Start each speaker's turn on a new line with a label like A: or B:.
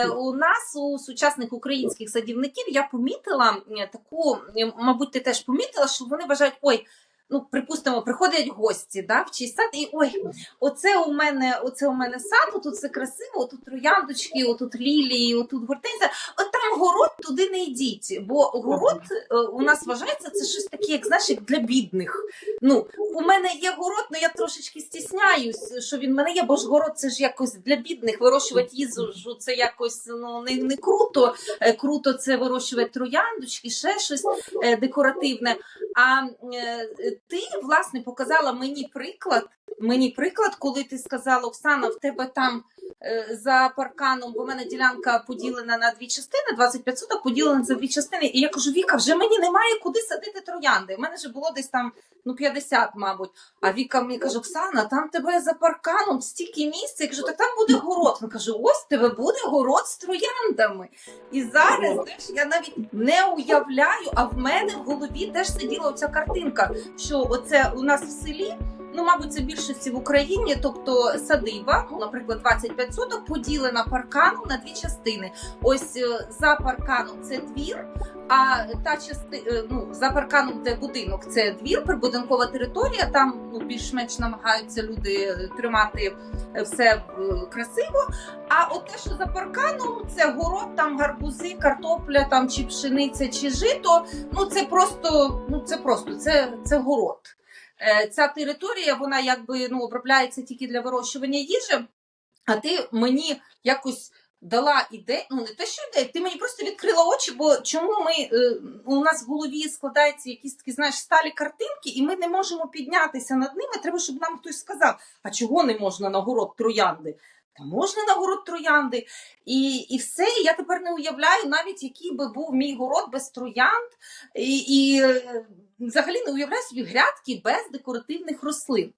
A: Е, У нас у сучасних українських садівників я помітила таку, мабуть, ти теж помітила, що вони вважають, ой. Ну, припустимо, приходять гості да, в чийсь сад, і ой, оце у мене, оце у мене сад, тут все красиво, тут трояндочки, отут лілії, отут гортензія. От город туди не йдіть. Бо город е, у нас вважається це щось таке, як знаєш, як для бідних. Ну, у мене є город, але я трошечки стісняюсь, що він в мене є, бо ж город це ж якось для бідних. Вирощувати їжу це якось ну не, не круто. Е, Круто це вирощувати трояндочки, ще щось е, декоративне. А ти власне показала мені приклад. Мені приклад, коли ти сказала, Оксана, в тебе там за парканом, бо в мене ділянка поділена на дві частини, 25 соток поділена за дві частини. І я кажу, Віка, вже мені немає куди садити троянди. У мене вже було десь там ну 50, мабуть. А Віка мені каже, Оксана, там тебе за парканом стільки місця. Я кажу, так там буде город. Вона каже, ось тебе буде город з трояндами. І зараз теж я навіть не уявляю, а в мене в голові теж сиділа оця картинка, що оце у нас в селі. Ну, мабуть, це більшості в Україні, тобто садиба, наприклад, 25 соток, поділена парканом на дві частини. Ось е, за парканом це двір, а та частина, ну, за парканом де будинок, це двір, прибудинкова територія. Там ну, більш-менш намагаються люди е, тримати е, все е, красиво. А от те, що за парканом, це город, там гарбузи, картопля, там чи пшениця, чи жито. Ну це просто, ну це просто це, це город. Е, Ця територія, вона якби ну обробляється тільки для вирощування їжі. А ти мені якось дала ідею, ну не те, що ідею, ти мені просто відкрила очі, бо чому ми е, у нас в голові складаються якісь такі, знаєш, сталі картинки, і ми не можемо піднятися над ними. Треба, щоб нам хтось сказав, а чого не можна на город троянди? Та можна на город троянди, і, і все. І я тепер не уявляю навіть, який би був мій город без троянд, і, і взагалі не уявляю собі грядки без декоративних рослин.